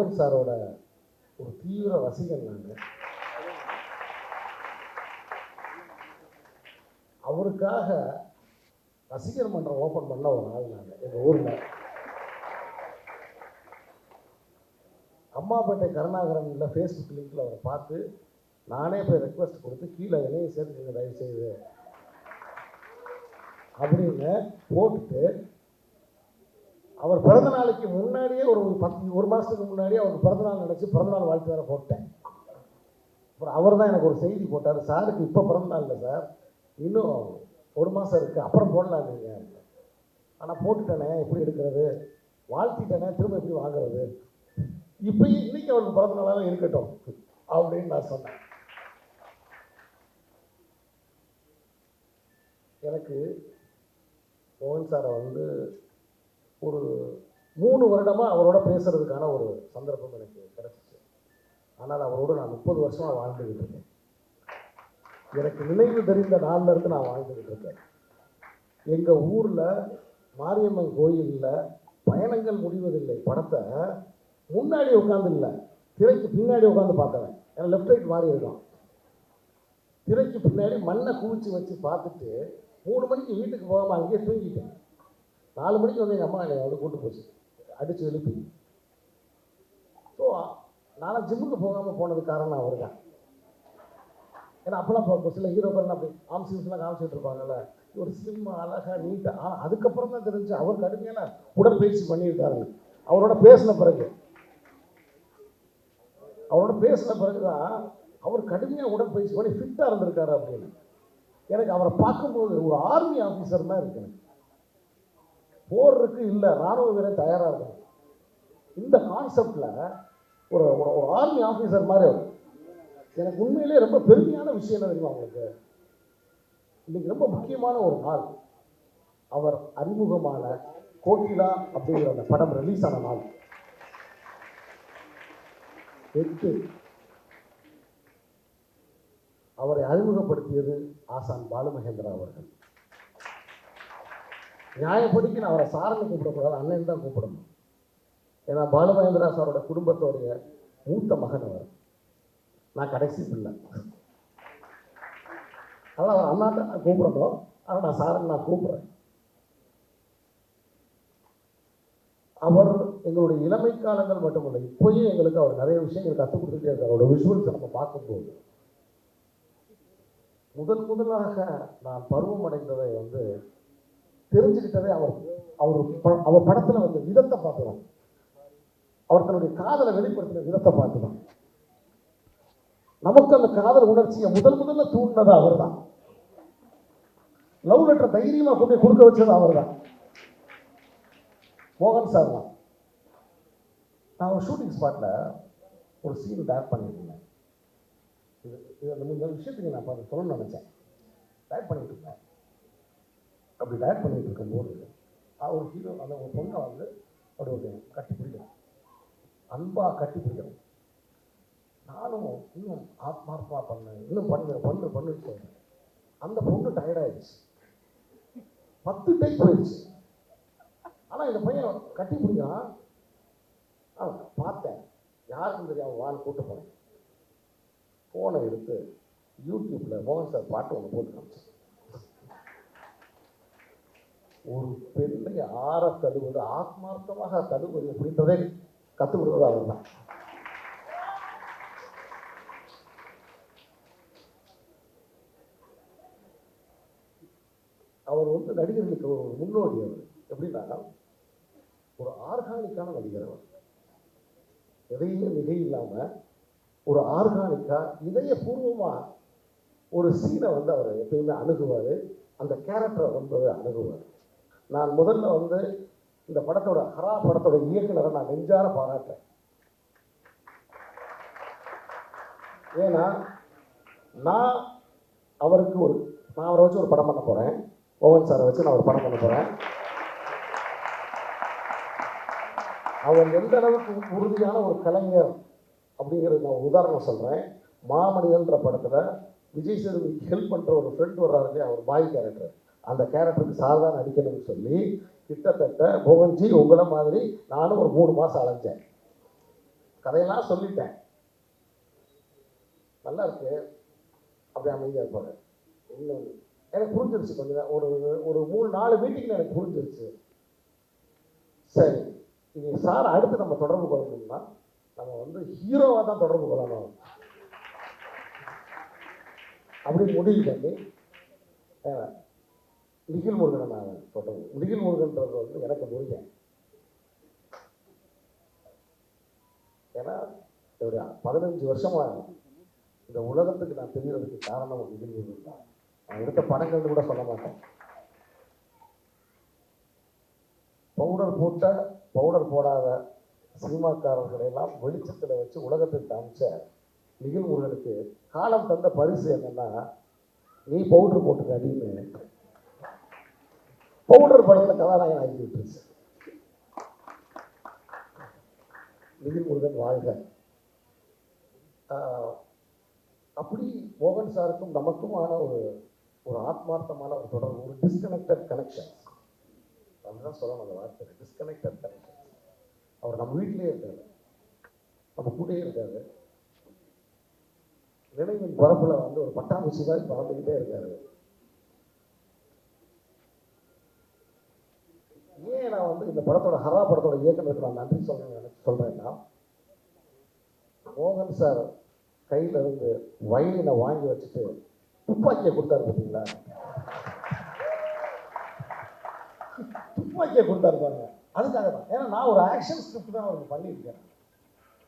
மோகன் சாரோட ஒரு தீவிர ரசிகன் நாங்கள் அவருக்காக ரசிகர் மன்றம் ஓப்பன் பண்ண ஒரு ஆள் நாங்கள் எங்கள் ஊரில். அம்மாப்பேட்டை கருணாகரன்ல ஃபேஸ்புக் லிங்கில் அவரை பார்த்து நானே போய் ரெக்வஸ்ட் கொடுத்து கீழே என்னையும் சேர்த்துக்கங்க தயவு செய்து அப்படின்னு போட்டுட்டு அவர் பிறந்த நாளைக்கு முன்னாடியே ஒரு பத்து ஒரு மாதத்துக்கு முன்னாடியே அவருக்கு பிறந்த நாள் நினச்சி பிறந்தநாள் வாழ்த்து வேறு போட்டேன். அப்புறம் அவர் தான் எனக்கு ஒரு செய்தி போட்டார். சாருக்கு இப்போ பிறந்த நாள் இல்லை சார். இன்னும் ஒரு மாதம் இருக்குது அப்புறம் போடலாம் நீங்கள் ஆனால் போட்டுட்டேனே எப்படி எடுக்கிறது? வாழ்த்திட்டேனே திரும்ப எப்படி வாங்குறது? இப்போ இன்னைக்கு அவருக்கு பிறந்த நாளாக இருக்கட்டும் அப்படின்னு நான் சொன்னேன். எனக்கு மோகன் சாரை வந்து ஒரு மூணு வருடமாக அவரோட பேசுறதுக்கான ஒரு சந்தர்ப்பம் எனக்கு கிடச்சிச்சு. ஆனால் அவரோட நான் முப்பது வருஷமாக வாழ்ந்துக்கிட்டு இருக்கேன். எனக்கு நினைவு தெரிந்த நாளில் இருந்து நான் வாழ்ந்துக்கிட்டு இருக்கேன். எங்கள் ஊரில் மாரியம்மன் கோயிலில் பயணங்கள் முடிவதில்லை. படத்தை முன்னாடி உட்காந்து இல்லை. திரைக்கு பின்னாடி உட்காந்து பார்த்தவன். ஏன்னா லெஃப்ட் ரைட் மாறி இருக்கான் திரைக்கு பின்னாடி மண்ணை குவிச்சு வச்சு பார்த்துட்டு மூணு மணிக்கு வீட்டுக்கு போகாமல் அங்கேயே தூங்கிட்டேன். நாலு மணிக்கு வந்து எங்கள் அம்மா என்னை வந்து கூட்டு போச்சு. அடித்து எழுப்பி. ஸோ நானும் ஜிம்முக்கு போகாமல் போனது காரணம் அவர் தான் ஏன்னா அப்போலாம் இப்போ சில ஹீரோக்கள்லாம் அப்படி ஆம்சிங்ஸ்லாம் காமிச்சிட்டு இருப்பாங்கல்ல. ஒரு ஸ்லிம் அழகாக நீட்டாக ஆனால் அதுக்கப்புறம் தான் தெரிஞ்சு அவர் கடுமையான உடற்பயிற்சி பண்ணியிருக்காருங்க அவரோட பேசின பிறகு. அவரோட பேசின பிறகு தான் அவர் கடுமையாக உடற்பயிற்சி பண்ணி ஃபிட்டாக இருந்திருக்காரு அப்படின்னு. எனக்கு அவரை பார்க்கும்போது ஒரு ஆர்மி ஆஃபீஸர் தான் இருக்கு எனக்கு. போருக்கு இல்லை ராணுவ வீரர் தயாராக இருக்கும் இந்த கான்செப்டில் ஒரு ஒரு- ஒரு ஆர்மி ஆஃபீஸர் மாதிரி அவர். எனக்கு உண்மையிலேயே ரொம்ப பெருமையான விஷயம் என்ன தெரியுமா உங்களுக்கு? இன்னைக்கு ரொம்ப முக்கியமான ஒரு நாள். அவர் அறிமுகமான கோகிலா அப்படிங்கிற அந்த படம் ரிலீஸ் ஆன நாள். எட்டு. அவரை அறிமுகப்படுத்தியது ஆசான் பாலுமகேந்திரா அவர்கள். நியாயப்படிக்கு நான் அவரை சாரன்னு கூப்பிடக்கூடாது அண்ணன் தான் கூப்பிடணும். ஏன்னா பாலுமகேந்திரா சாரோட குடும்பத்தோடைய மூத்த மகன் அவர். நான் கடைசி பிள்ளை. அதனால் அவர் அண்ணாட்ட நான் கூப்பிடணும். ஆனால் நான் சாரன் நான் கூப்பிட்றேன். அவர் எங்களுடைய இளமை காலங்கள் மட்டுமல்ல இப்போயும் எங்களுக்கு அவர் நிறைய விஷயங்கள் கற்றுக் கொடுத்துட்டே இருக்கார். அவரோட விஷுவல்ஸை நம்ம பார்க்கும்போது. முதல் முதலாக நான் பருவம் அடைந்ததை வந்து தெரிஞ்சுக்கிட்டதே அவர் அவர் அவர் படத்தில் வந்து விதத்தை பார்த்து அவர் தன்னுடைய காதலை வெளிப்படுத்தின விதத்தை பார்த்து நமக்கு அந்த காதல் உணர்ச்சியை முதல் முதல்ல தூண்டினது அவர் தான் லவ் லெட்டர் தைரியமாக கொண்டு கொடுக்க வச்சது அவர் தான் மோகன் சார் தான் நான் ஒரு ஷூட்டிங் ஸ்பாட்டில் ஒரு சீன் டேரக்ட் பண்ணியிருந்தேன். இது இது அந்த இந்த விஷயத்துக்கு நான் பார்த்து சொல்லணும்னு நினச்சேன். டேரக்ட் பண்ணிட்டு இருந்தேன். அப்படி டேரக்ட் பண்ணிட்டு இருக்கும்போது அவர் ஒரு ஹீரோ அந்த ஒரு பொண்ணை வந்து அப்படி ஒரு கட்டி பிடிக்கணும் அன்பாக கட்டி பிடிக்கணும் நானும் இன்னும் ஆத்மார்த்தமாக பண்ணேன். இன்னும் பண்ணு பண்ணு பண்ணுன்னு சொல்றேன் அந்த பொண்ணு டயர்டாயிடுச்சு பத்து டைம் போயிடுச்சு. ஆனால் இந்த பையன் கட்டி பிடிக்கிறான் ஆ பார்த்தேன். யாருக்கும் தெரியாமல் வான்னு கூட்டு போனேன். ஃபோனை எடுத்து யூடியூப்பில் மோகன் சார் பாட்டு ஒன்று போட்டு காமிச்சேன் ஒரு பெண்ணை ஆற தழுவது ஆத்மார்த்தமாக தழுவது அப்படின்றதே கற்றுக் கொடுத்தது அவர் தான் அவர் வந்து நடிகர்களுக்கு ஒரு முன்னோடி அவர். எப்படின்னா ஒரு ஆர்கானிக்கான நடிகர் அவர். எதையுமே மிகை இல்லாமல் ஒரு ஆர்கானிக்காக இதயபூர்வமாக ஒரு சீனை வந்து அவர் எப்பயுமே அணுகுவார். அந்த கேரக்டரை வந்து அணுகுவார். நான் முதல்ல வந்து இந்த படத்தோட ஹரா படத்தோட இயக்குனரை நான் நெஞ்சார பாராட்டுறேன். ஏன்னா நான் அவருக்கு ஒரு நான் அவரை வச்சு ஒரு படம் பண்ண போகிறேன் ஓவன் சாரை வச்சு நான் ஒரு படம் பண்ண போகிறேன் அவர் எந்த அளவுக்கு உறுதியான ஒரு கலைஞர் அப்படிங்கிறது நான் உதாரணம் சொல்கிறேன் மாமனிதன்ற படத்தில் விஜய் சேதுபதிக்கு ஹெல்ப் பண்ணுற ஒரு ஃப்ரெண்ட் வர்றாரு அவர் பாய் கேரக்டர் அந்த கேரக்டருக்கு சார் தான் நடிக்கணும்னு சொல்லி கிட்டத்தட்ட மோகன்ஜி உங்களை மாதிரி நானும் ஒரு மூணு மாதம் அலைஞ்சேன். கதையெல்லாம் சொல்லிட்டேன். நல்லா இருக்கு. அப்படி அமைதியாக இருப்பாரு. இன்னொன்று எனக்கு புரிஞ்சிருச்சு கொஞ்சம் ஒரு ஒரு மூணு நாலு மீட்டிங்கில் எனக்கு புரிஞ்சிருச்சு. சரி இனி சார் அடுத்து நம்ம தொடர்பு கொள்ளணும்னா நம்ம வந்து ஹீரோவாக தான் தொடர்பு கொள்ளணும். அப்படி முடிவு பண்ணி அஹ், நிகில் முருகனை நான் சொல்றது நிகில் முருகன்றது வந்து எனக்கு முருகன் ஏன்னா என்னுடைய பதினஞ்சு வருஷமா இந்த உலகத்துக்கு நான் தெரியறதுக்கு காரணம் நிகில் முருகன் தான். நான் எடுத்த படங்கள்னு கூட சொல்ல மாட்டேன். பவுடர் போட்ட பவுடர் போடாத சினிமாக்காரர்களை எல்லாம் வெளிச்சத்தில் வச்சு உலகத்துக்கு காமிச்ச நிகில் முருகனுக்கு காலம் தந்த பரிசு என்னன்னா நீ பவுடர் போட்டுக்க அப்படின்னு பவுடர் படத்துல கதாநாயகன் ஆகி விட்டுருச்சு நிகில் முருகன் வாழ்க. ஆஹ், அப்படி மோகன் சாருக்கும் நமக்குமான ஒரு ஒரு ஆத்மார்த்தமான ஒரு தொடர்பு ஒரு டிஸ்கனெக்டட் கனெக்ஷன் அதுதான் சொல்லணும் அந்த வார்த்தை. டிஸ்கனெக்டட் கனெக்ஷன் அவர் நம்ம வீட்டிலேயே இருக்காரு. நம்ம கூடயே இருக்காரு. நினைவின் பரப்பில் வந்து ஒரு பட்டாம்பூச்சி மாதிரி பறந்துக்கிட்டே இருக்காரு. ஏன் நான் வந்து இந்த படத்தோட ஹரா படத்தோட இயக்குநருக்கு நான் நன்றி சொல்லணும்னு நினைச்சு சொல்றேன்னா மோகன் சார் கையில இருந்து வயலினை வாங்கி வச்சுட்டு துப்பாக்கியை கொடுத்தாரு பார்த்தீங்களா துப்பாக்கியை கொடுத்தாரு பாருங்க. அதுக்காக தான். ஏன்னா நான் ஒரு ஆக்ஷன் ஸ்கிரிப்ட் தான் அவருக்கு பண்ணியிருக்கேன்.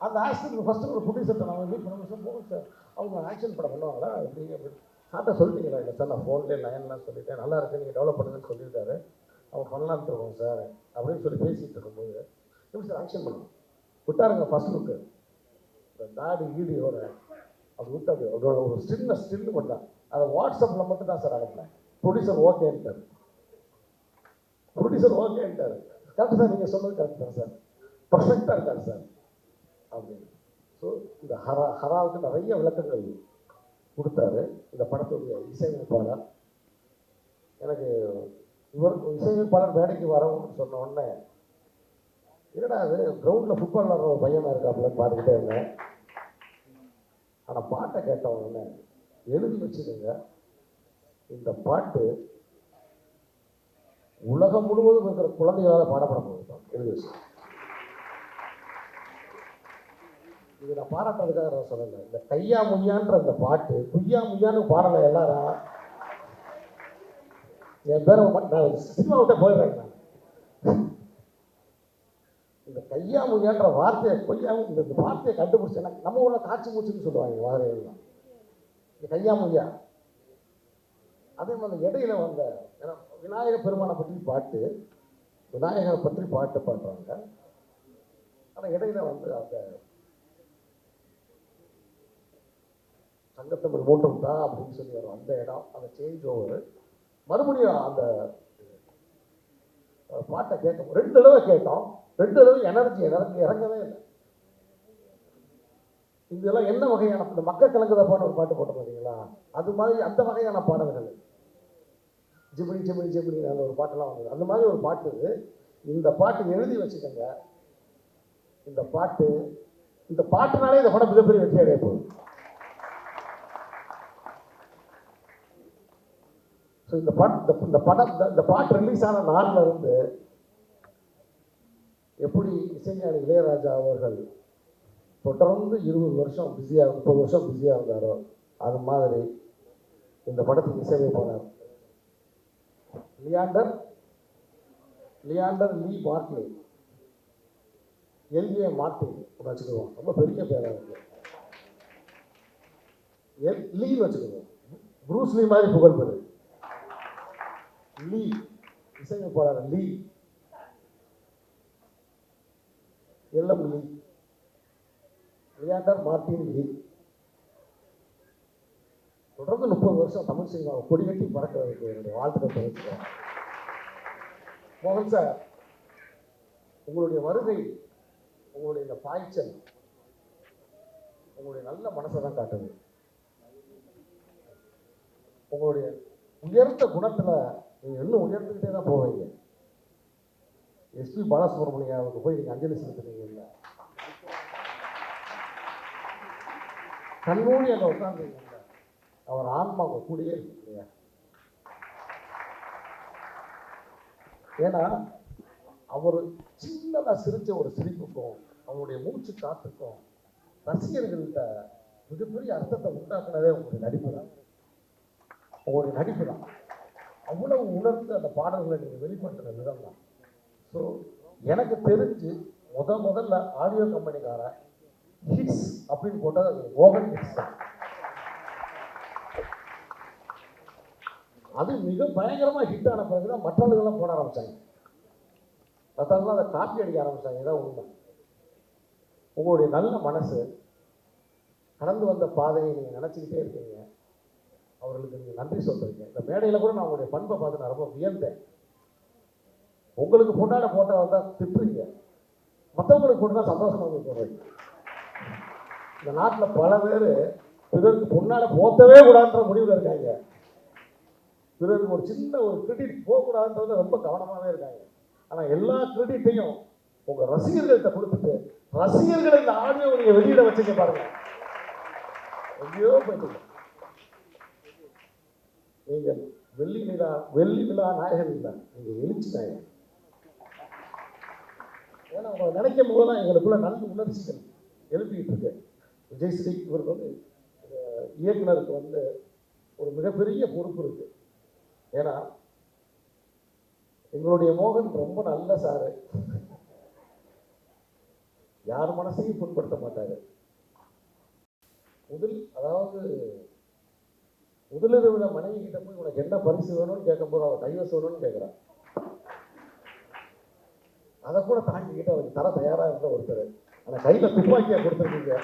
அந்த ஆக்ஷனுக்கு ஃபஸ்ட்டு ஒரு ப்ரொடியூசர் நான் மீட் பண்ண சார் போகும் சார் அவங்க ஆக்ஷன் படம் பண்ணுவாங்களா? எப்படி அப்படி. சார்ட்ட சொல்லிட்டீங்களா இல்லை சார் நான் ஃபோன்லேயே லைன்லாம் சொல்லிட்டேன். நல்லா இருக்கு நீங்கள் டெவலப் பண்ணுங்கன்னு சொல்லியிருக்காரு. அவன் பண்ணலான்ட்டு இருக்கோம் சார் அப்படின்னு சொல்லி பேசிகிட்டு இருக்கும்போது எப்படி சார் ஆக்ஷன் பண்ணுவோம் விட்டாருங்க ஃபர்ஸ்ட் லுக்கு இந்த தாடி ஈடியோட அது விட்டாது அதோட ஒரு சின்ன ஸ்டில்லு மட்டும் அதை வாட்ஸ்அப்பில் மட்டும் தான் சார் அனுப்பினேன். ப்ரொடியூசர் ஓகேன்ட்டார் ப்ரொடியூசர் ஓகேன்ட்டார் கரெக்ட் சார் நீங்கள் சொன்னது கரெக்ட் தான் சார் பர்ஃபெக்டாக இருக்காரு சார் அப்படின்னு. ஸோ இந்த ஹரா ஹராவுக்கு நிறைய விளக்கங்கள் கொடுத்தாரு. இந்த படத்துடைய இசையமைப்பாளர். எனக்கு இவர் இசையமைப்பாளர் மேடைக்கு வரவும்னு சொன்ன உடனே என்னடா அது கிரவுண்டில் ஃபுட்பால் விளாட்ற ஒரு பையனாக இருக்காப்புலன்னு பார்த்துக்கிட்டே இருந்தேன். ஆனால் பாட்டை கேட்ட உடனே எழுதி வச்சுக்கோங்க இந்த பாட்டு உலகம் முழுவதும் இருக்கிற குழந்தைகளால் பாடப்பட போகுது. எழுதி வச்சு இது நான் பாராட்டுறதுக்காக நான் சொல்லலை. இந்த கையா முய்யான்ற இந்த பாட்டு குய்யா முய்யான்னு பாடலை எல்லாரும் என் பேரை நான் சினிமாவிட்ட போயிடுறேன். இந்த கையா முய்யான்ற வார்த்தையை கொய்யா இந்த வார்த்தையை கண்டுபிடிச்சேன் நம்ம ஊரில் காட்சி மூச்சுன்னு சொல்லுவாங்க வாழையெல்லாம் இந்த கையா அதே மாதிரி இடையில வந்த விநாயக பெருமானை பற்றி பாட்டு விநாயகரை பற்றி பாட்டு பாடுறாங்க. ஆனால் இடையில வந்து அந்த சங்கத்தமிழ் மூன்றும் தான் அப்படின்னு சொல்லி வரும். அந்த இடம் அந்த சேஞ்ச் ஓவர் மறுபடியும் அந்த பாட்டை கேட்கும் ரெண்டு தடவை கேட்டோம். ரெண்டு தடவை எனர்ஜி எனக்கு இறங்கவே இல்லை. இதெல்லாம் என்ன வகையான இந்த மக்கள் கலங்குதப்பான்னு ஒரு பாட்டு போட்ட பார்த்தீங்களா அது மாதிரி அந்த வகையான பாடல்கள். ஜிமினி ஜிமினி ஜிமினி அந்த ஒரு பாட்டெல்லாம் வந்தது. அந்த மாதிரி ஒரு பாட்டு. இந்த பாட்டு எழுதி வச்சுக்கோங்க. இந்த பாட்டு இந்த பாட்டுனாலே இந்த படம் மிகப்பெரிய வெற்றி அடைய போகுது. ஸோ இந்த பட் இந்த- இந்த படம் இந்த- இந்த பாட்டு ரிலீஸ் ஆன நாளில் இருந்து எப்படி இசைஞானி இளையராஜா அவர்கள் தொடர்ந்து இருபது வருஷம் பிஸியாக முப்பது வருஷம் பிஸியாக இருந்தாரோ அது மாதிரி இந்த படத்துக்கு இசையமைப்பாளர் லியாண்டர் லியாண்டர் லீ மார்ட்லி எல்ஏ மார்டின் ஒன்று வச்சுக்குவோம் ரொம்ப பெரிய பேராக இருக்கு. எல் லீ வச்சுக்குவோம் ப்ரூஸ் லீ மாதிரி புகழ் பெரு லீ இசையமைப்பாளர் லீ எல்எம் லீ லியாண்டர் மார்டின் லீ தொடர்ந்து முப்பது வருஷம் தமிழ் சினிமாவை கொடிகட்டி பறக்கிறதுக்கு என்னுடைய வாழ்த்துக்கள் தெரிவிச்சுக்கிறேன். மோகன் சார் உங்களுடைய வருகை உங்களுடைய இந்த பாய்ச்சல் உங்களுடைய நல்ல மனசை தான் காட்டுது. உங்களுடைய உயர்ந்த குணத்தில் நீங்கள் இன்னும் உயர்ந்துக்கிட்டே தான் போவீங்க. எஸ்பி பாலசுப்ரமணியாவுக்கு போய் நீங்கள் அஞ்சலி செலுத்துறீங்க இல்லை? கண்மூடி அங்கே உட்காந்துருக்கீங்க அவர் ஆன்மா உங்க கூடயே இல்லையா? ஏன்னா அவர் சின்னதாக சிரித்த ஒரு சிரிப்புக்கும் அவருடைய மூச்சு காத்துக்கும் ரசிகர்கள்ட்ட மிகப்பெரிய அர்த்தத்தை உண்டாக்குனதே உங்களுடைய நடிப்பு தான். உங்களுடைய நடிப்பு தான். அவ்வளவு உணர்ந்து அந்த பாடல்களை நீங்கள் வெளிப்படுத்துகிற விதம் தான் ஸோ எனக்கு தெரிஞ்சு முத முதல்ல ஆடியோ கம்பெனிக்காரன் ஹிட்ஸ் அப்படின்னு போட்டால் அது மோகன் ஹிட்ஸ் தான். அது மிக பயங்கரமாக ஹிட் ஆன பிறகு தான் மற்றவர்கள்லாம் போட ஆரம்பிச்சாங்க. மற்றவங்களாம் அதை காப்பி அடிக்க ஆரம்பிச்சாங்க. இதான் உண்மை. உங்களுடைய நல்ல மனசு கடந்து வந்த பாதையை நீங்கள் நினச்சிக்கிட்டே இருக்கீங்க. அவர்களுக்கு நீங்கள் நன்றி சொல்கிறீங்க இந்த மேடையில் கூட நான் உங்களுடைய பண்பை பார்த்து நான் ரொம்ப வியந்தேன். உங்களுக்கு பொண்ணாட போட்டோ வந்தால் திட்டுறீங்க. மற்றவங்களுக்கு போட்டு தான் சந்தோஷமாக போடுறீங்க இந்த நாட்டில் பல பேர் பிறருக்கு பொண்ணால் போத்தவே கூடாதுன்ற முடிவில் இருக்காங்க. பிறருக்கு ஒரு சின்ன ஒரு கிரெடிட் போகக்கூடாதுன்றதுல ரொம்ப கவனமாகவே இருக்காங்க. ஆனால் எல்லா கிரெடிட்டையும் உங்கள் ரசிகர்கள்ட்ட கொடுத்துட்டு ரசிகர்களை இந்த ஆடியோ நீங்கள் வெளியிட வச்சுக்க பாருங்க. எங்கேயோ போயிட்டு நீங்கள் வெள்ளி விழா வெள்ளி விழா நாயகன் இல்லை. நீங்கள் எழுச்சி நாயகன். ஏன்னா உங்களை நினைக்கும் போது தான் எங்களுக்குள்ள நல்ல உணர்ச்சிகள் எழுப்பிட்டு இருக்கு. விஜய் ஸ்ரீ இவருக்கு வந்து இயக்குனருக்கு வந்து ஒரு மிகப்பெரிய பொறுப்பு இருக்கு. ஏன்னா எங்களுடைய மோகன் ரொம்ப நல்ல சாரு யார் மனசையும் புண்படுத்த மாட்டாரு. முதல் அதாவது முதலிரவுல மனைவி கிட்ட போய் உனக்கு என்ன பரிசு வேணும்னு கேட்கும்போது அவன் டைவர்ஸ் வேணும்னு கேட்குறான் அதை கூட தாங்கிக்கிட்டு அவருக்கு தர தயாரா இருந்த ஒருத்தர். ஆனா கையில துப்பாக்கியா கொடுத்துருக்கீங்க.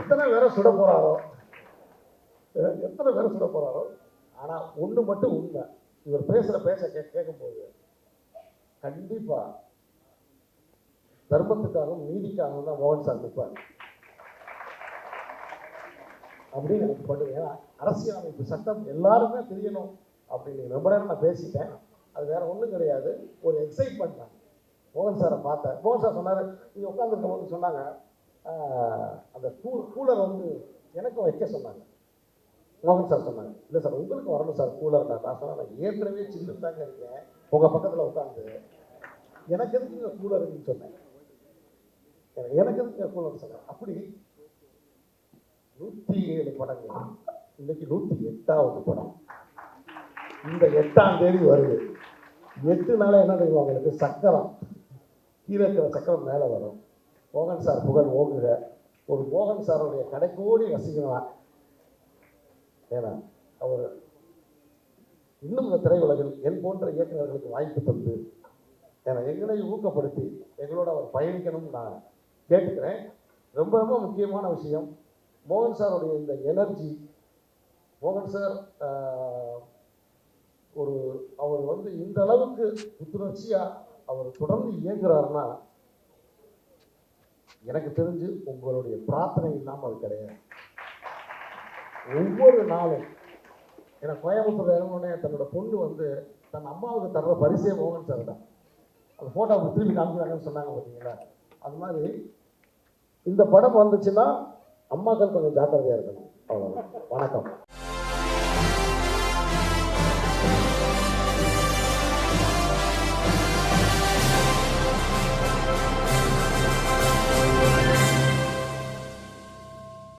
எத்தனை பேரை சுட போறாரோ? எத்தனை பேரை சுட போறாரோ? ஆனா ஒண்ணு மட்டும் உண்மை. இவர் பேசுற பேச கே கேட்கும்போது கண்டிப்பா தர்மத்துக்காகவும் நீதிக்காகவும் தான் மோகன் சார் நிற்பார் அப்படின்னு எனக்கு படுது ஏன்னா அரசியலமைப்பு சட்டம் எல்லாருமே தெரியணும் அப்படின்னு ரொம்ப நேரம் நான் பேசிட்டேன். அது வேற ஒன்றும் கிடையாது. ஒரு எக்ஸைட்மெண்ட் தான். மோகன் சாரை பார்த்தேன். மோகன் சார் சொன்னார் நீங்கள் உட்காந்துருக்கும் போது சொன்னாங்க அந்த கூ கூலர் வந்து எனக்கும் வைக்க சொன்னாங்க. மோகன் சார் சொன்னாங்க இல்லை சார் உங்களுக்கு வரணும் சார் கூலர் நான் நான் சொன்னேன் நான் ஏற்கனவே சில்லு தாங்க இருக்கேன். உங்கள் பக்கத்தில் உட்காந்து எனக்கு எதுக்கு கூலர் சொன்னேன்? எனக்கு எனக்கு எதுக்கு கூலர் சொன்னேன்? அப்படி நூற்றி ஏழு படங்கள். இன்னைக்கு நூற்றி எட்டாவது படம். இந்த எட்டாம் தேதி வருது. எட்டு நாளா என்ன தெரியும் அவங்களுக்கு சக்கரம். கீழே இருக்கிற சக்கரம் மேலே வரும். மோகன் சார் புகழ் ஓங்குக. ஒரு மோகன் சாருடைய கடைக்கோடி ரசிகனா. ஏன்னா அவர் இன்னும் இந்த திரையுலகில் என் போன்ற இயக்குநர்களுக்கு வாய்ப்பு தந்து ஏன்னா எங்களை ஊக்கப்படுத்தி எங்களோட அவர் பயணிக்கணும்னு நான் கேட்டுக்கிறேன். ரொம்ப ரொம்ப முக்கியமான விஷயம். மோகன் சாருடைய இந்த எனர்ஜி மோகன் சார் ஒரு அவர் வந்து இந்த அளவுக்கு புத்துணர்ச்சியாக அவர் தொடர்ந்து இயங்குறாருன்னா எனக்கு தெரிஞ்சு உங்களுடைய பிரார்த்தனை இல்லாமல் அது கிடையாது. ஒவ்வொரு நாளும் ஏன்னா கோயம்புத்தூர் இறங்கினோடனே தன்னோட பொண்ணு வந்து தன் அம்மாவுக்கு தர்ற பரிசே மோகன் சார் தான். அந்த ஃபோட்டோ திருப்பி காமிக்கிறாங்கன்னு சொன்னாங்க பார்த்தீங்களா அது மாதிரி இந்த படம் வந்துச்சுன்னா அம்மாக்கள் கொஞ்சம் ஜாக்கிரதையாக இருக்கணும். அவ்வளோதான் வணக்கம்.